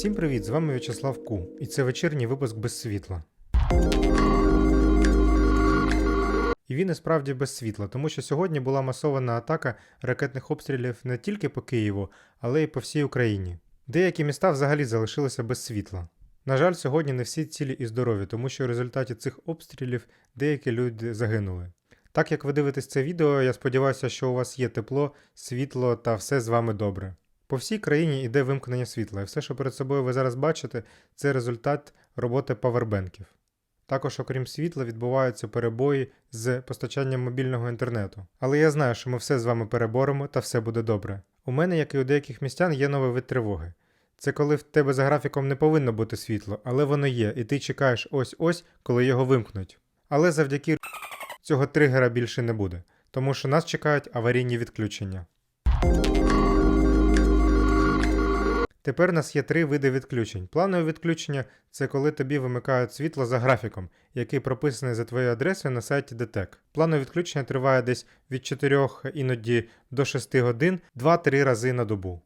Всім привіт! З вами В'ячеслав Ку, і це вечірній випуск без світла. І він і справді без світла, тому що сьогодні була масована атака ракетних обстрілів не тільки по Києву, але й по всій Україні. Деякі міста взагалі залишилися без світла. На жаль, сьогодні не всі цілі і здорові, тому що в результаті цих обстрілів деякі люди загинули. Так як ви дивитесь це відео, я сподіваюся, що у вас є тепло, світло та все з вами добре. По всій країні йде вимкнення світла, і все, що перед собою ви зараз бачите, це результат роботи павербенків. Також, окрім світла, відбуваються перебої з постачанням мобільного інтернету. Але я знаю, що ми все з вами переборемо та все буде добре. У мене, як і у деяких містян, є новий вид тривоги. Це коли в тебе за графіком не повинно бути світло, але воно є, і ти чекаєш ось-ось, коли його вимкнуть. Але завдяки цього тригера більше не буде, тому що нас чекають аварійні відключення. Тепер у нас є три види відключень. Планове відключення це коли тобі вимикають світло за графіком, який прописаний за твоєю адресою на сайті ДТЕК. Планове відключення триває десь від 4 іноді до 6 годин 2-3 рази на добу.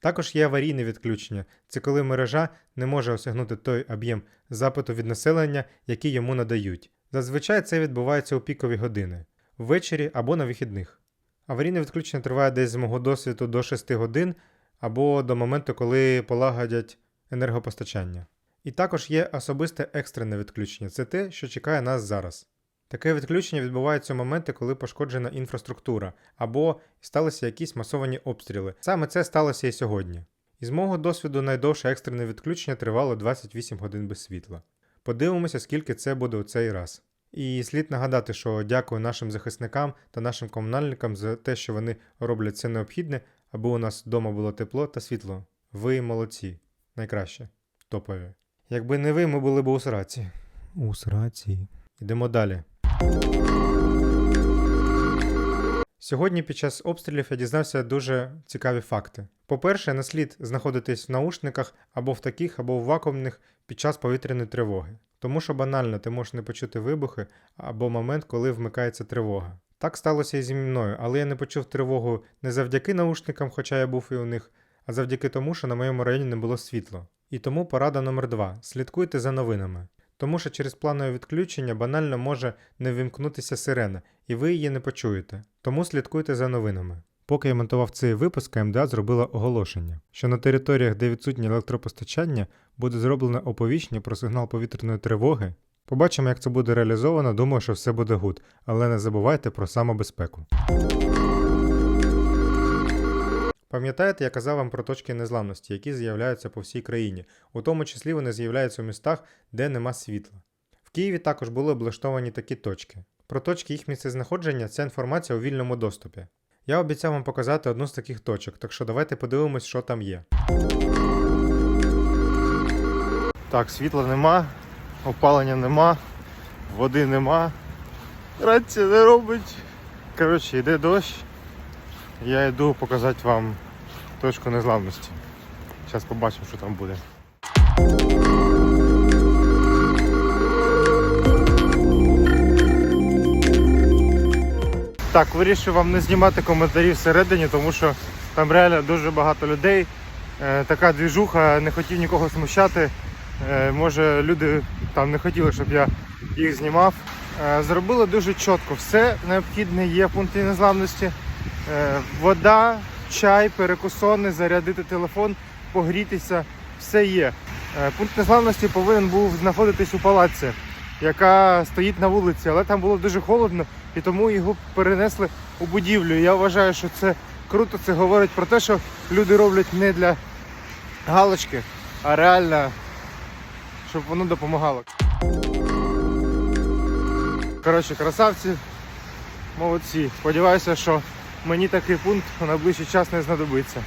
Також є аварійне відключення це коли мережа не може осягнути той об'єм запиту від населення, який йому надають. Зазвичай це відбувається у пікові години, ввечері або на вихідних. Аварійне відключення триває десь з мого досвіду до 6 годин або до моменту, коли полагодять енергопостачання. І також є особисте екстрене відключення це те, що чекає нас зараз. Таке відключення відбувається у моменти, коли пошкоджена інфраструктура або сталися якісь масовані обстріли. Саме це сталося і сьогодні. Із мого досвіду найдовше екстрене відключення тривало 28 годин без світла. Подивимося, скільки це буде у цей раз. І слід нагадати, що дякую нашим захисникам та нашим комунальникам за те, що вони роблять все необхідне, аби у нас вдома було тепло та світло. Ви молодці. Найкраще. Топові. Якби не ви, ми були б у сраці. У сраці. Йдемо далі. Сьогодні під час обстрілів я дізнався дуже цікаві факти. По-перше, не слід знаходитись в наушниках або в таких, або в вакуумних під час повітряної тривоги. Тому що банально ти можеш не почути вибухи або момент, коли вмикається тривога. Так сталося і зі мною, але я не почув тривогу не завдяки наушникам, хоча я був і у них, а завдяки тому, що на моєму районі не було світла. І тому порада номер 2 слідкуйте за новинами. Тому що через планове відключення банально може не вимкнутися сирена, і ви її не почуєте. Тому слідкуйте за новинами. Поки я монтував цей випуск, КМДА зробила оголошення, що на територіях, де відсутнє електропостачання, буде зроблено оповіщення про сигнал повітряної тривоги. Побачимо, як це буде реалізовано. Думаю, що все буде гуд, але не забувайте про самобезпеку. Пам'ятаєте, я казав вам про точки незламності, які з'являються по всій країні, у тому числі вони з'являються у містах, де нема світла. В Києві також були облаштовані такі точки. Про точки їх місцезнаходження ця інформація у вільному доступі. Я обіцяв вам показати одну з таких точок, так що давайте подивимось, що там є. Так, світла нема, опалення нема, води нема. Рація не робить. Коротше, йде дощ. Я йду показати вам точку незламності. Зараз побачимо, що там буде. Так, вирішив вам не знімати коментарі всередині, тому що там реально дуже багато людей. Е, така двіжуха, не хотів нікого смущати. Е, може люди там не хотіли, щоб я їх знімав. Е, зробили дуже чітко. Все необхідне є в пункті незламності. Е, вода, чай, перекусони, зарядити телефон, погрітися, все є. Пункт незламності повинен був знаходитись у палаці, яка стоїть на вулиці, але там було дуже холодно і тому його перенесли у будівлю. Я вважаю, що це круто. Це говорить про те, що люди роблять не для галочки, а реально, щоб воно допомагало. Коротше, красавці, молодці. Сподіваюся, що мені такий пункт у найближчий час не знадобиться.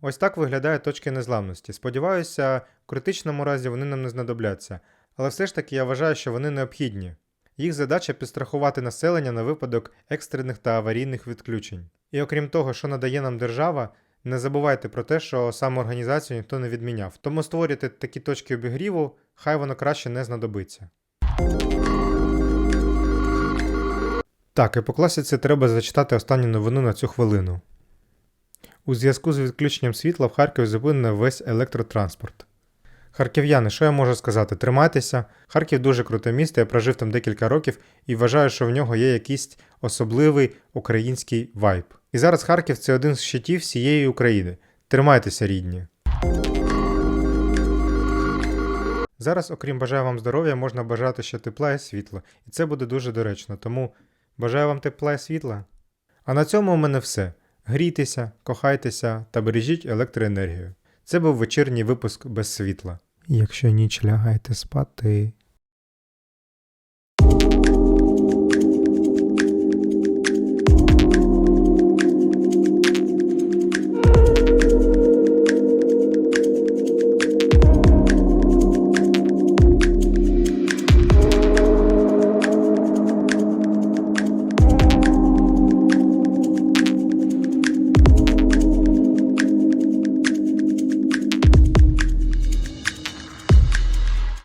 Ось так виглядають точки незламності. Сподіваюся, в критичному разі вони нам не знадобляться, але все ж таки я вважаю, що вони необхідні. Їх задача підстрахувати населення на випадок екстрених та аварійних відключень. І окрім того, що надає нам держава, не забувайте про те, що самоорганізацію ніхто не відміняв. Тому створюйте такі точки обігріву, хай воно краще не знадобиться. Так, і по класіці треба зачитати останню новину на цю хвилину. У зв'язку з відключенням світла в Харкові зупинено весь електротранспорт. Харків'яни, що я можу сказати? Тримайтеся. Харків дуже круте місто, я прожив там декілька років і вважаю, що в нього є якийсь особливий український вайб. І зараз Харків це один з щитів всієї України. Тримайтеся, рідні. Зараз, окрім бажаю вам здоров'я, можна бажати ще тепла і світла. І це буде дуже доречно. Тому бажаю вам тепла і світла. А на цьому у мене все. Грійтеся, кохайтеся та бережіть електроенергію. Це був вечірній випуск без світла. Якщо ніч лягаєте спати,